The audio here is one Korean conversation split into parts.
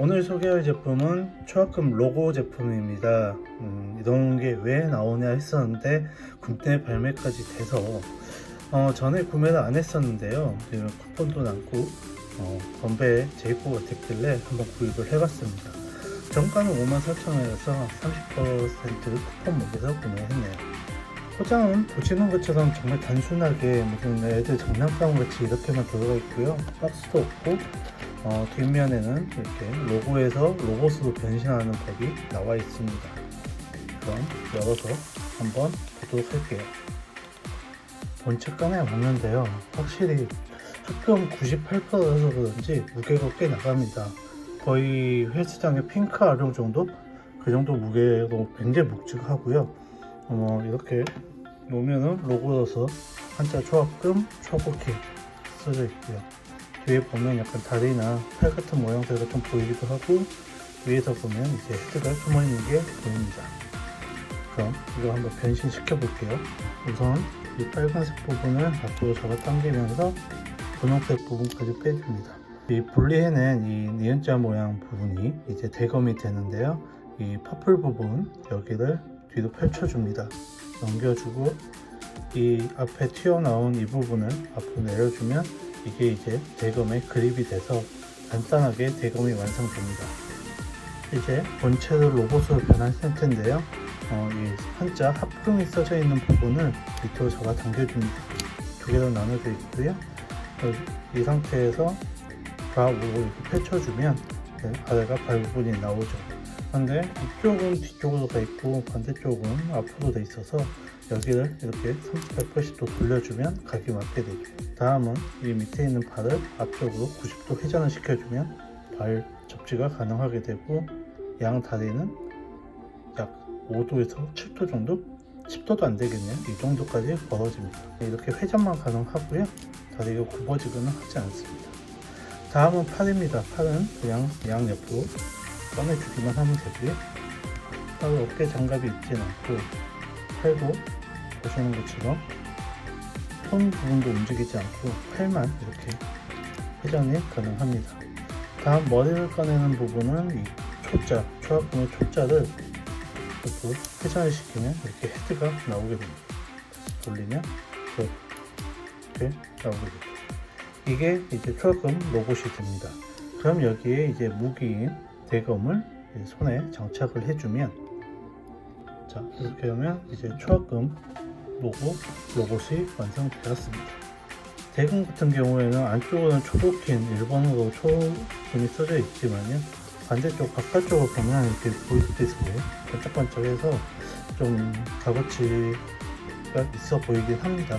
오늘 소개할 제품은 초합금 로고 제품입니다. 음, 이런 게 왜 나오냐 했었는데 국내 발매까지 돼서 어, 전에 구매를 안 했었는데요. 쿠폰도 남고 어, 건배에 재입고가 됐길래 한번 구입을 해봤습니다. 정가는 54,000원이어서 30% 쿠폰 목에서 구매했네요. 포장은 보시는 것처럼 정말 단순하게 무슨 애들 장난감 같이 이렇게만 들어가 있고요. 박스도 없고 어, 뒷면에는 이렇게 로고에서 로봇으로 변신하는 법이 나와 있습니다. 그럼 열어서 한번 보도록 할게요. 본체감에 없는데요. 확실히 합금 98%라서 그런지 무게가 꽤 나갑니다. 거의 헬스장의 핑크 아령 정도? 그 정도 무게로 굉장히 묵직하고요. 어, 이렇게 놓으면은 로고여서 한자 초합금 초고키 써져 있고요. 뒤에 보면 약간 다리나 팔 같은 모양새가 좀 보이기도 하고 위에서 보면 이제 헤드가 숨어 있는 게 보입니다. 그럼 이거 한번 변신시켜 볼게요. 우선 이 빨간색 부분을 앞으로 잡아당기면서 분홍색 부분까지 빼줍니다. 이 분리해낸 이 니은자 모양 부분이 이제 대검이 되는데요. 이 퍼플 부분 여기를 뒤로 펼쳐줍니다. 넘겨주고 이 앞에 튀어나온 이 부분을 앞으로 내려주면 이게 이제 대검의 그립이 돼서 간단하게 대검이 완성됩니다. 이제 본체를 로봇으로 변한 상태인데요. 어, 이 한자 합금이 써져 있는 부분을 밑으로 잡아 당겨줍니다. 두 개로 나눠져 있고요. 어, 이 상태에서 좌우로 이렇게 펼쳐주면 네, 아래가 발 부분이 나오죠. 근데 이쪽은 뒤쪽으로 가 있고 반대쪽은 앞으로 돼 있어서 여기를 이렇게 380도 돌려주면 각이 맞게 되죠. 다음은 이 밑에 있는 발을 앞쪽으로 90도 회전을 시켜주면 발 접지가 가능하게 되고 양 다리는 약 5도에서 7도 정도? 10도도 안 되겠네요. 이 정도까지 벌어집니다. 이렇게 회전만 가능하고요. 다리가 굽어지거나 하지 않습니다. 다음은 팔입니다. 팔은 그냥 양 옆으로 꺼내주기만 하면 되고요. 따로 어깨 장갑이 있지는 않고 팔도 보시는 것처럼 손 부분도 움직이지 않고 팔만 이렇게 회전이 가능합니다. 다음 머리를 꺼내는 부분은 이 초자, 초합금의 초자를 이렇게 회전을 시키면 이렇게 헤드가 나오게 됩니다. 돌리면 이렇게 나오게 됩니다. 이게 이제 초합금 로봇이 됩니다. 그럼 여기에 이제 무기인 대검을 손에 장착을 해주면 자 이렇게 하면 이제 초합금 로고 로봇이 완성되었습니다. 대금 같은 경우에는 안쪽으로는 초록힌 일본어로 초금이 써져 있지만요 반대쪽 바깥쪽을 보면 이렇게 수도 있어요. 반짝반짝해서 좀 값어치가 있어 보이긴 합니다.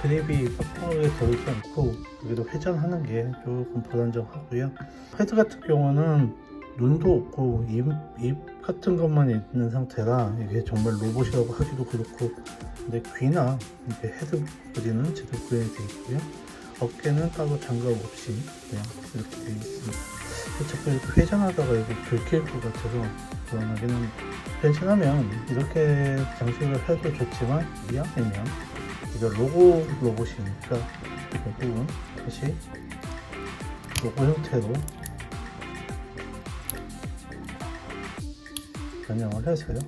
그립이 빡빡하게 들어있지 않고 여기도 회전하는 게 조금 불안정하고요. 헤드 같은 경우는 눈도 없고 입, 입 같은 것만 있는 상태라 이게 정말 로봇이라고 하기도 그렇고 근데 귀나 이렇게 헤드 부분은 제대로 구현이 되어 있고요. 어깨는 따로 장갑 없이 그냥 이렇게 되어 있습니다. 자꾸 이렇게 회전하다가 이거 긁힐 것 같아서 합니다. 변신하면 이렇게 장식을 해도 좋지만 이왕이면 이거 로고 로봇이니까 결국은 다시 로고 형태로 변형을 해서요.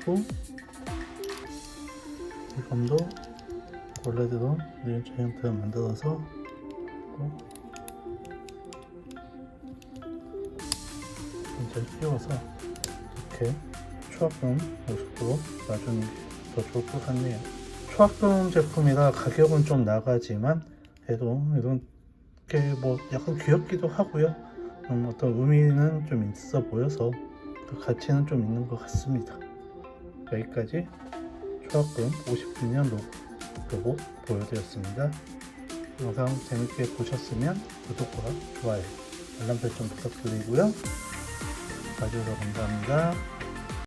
그리고 이 검도 원래대로 니은자 형태를 만들어서 또 이제 끼워서 이렇게 초합금 모습으로 놔주는 게 더 좋을 것 같네요. 초합금 제품이라 가격은 좀 나가지만 그래도 이 렇게 뭐 약간 귀엽기도 하고요. 음, 어떤 의미는 좀 있어 보여서 그 가치는 좀 있는 것 같습니다. 여기까지 초합금 59년 로고, 로고 보여드렸습니다. 영상 재밌게 보셨으면 구독과 좋아요, 알람 설정 부탁드리고요. 봐주셔서 감사합니다.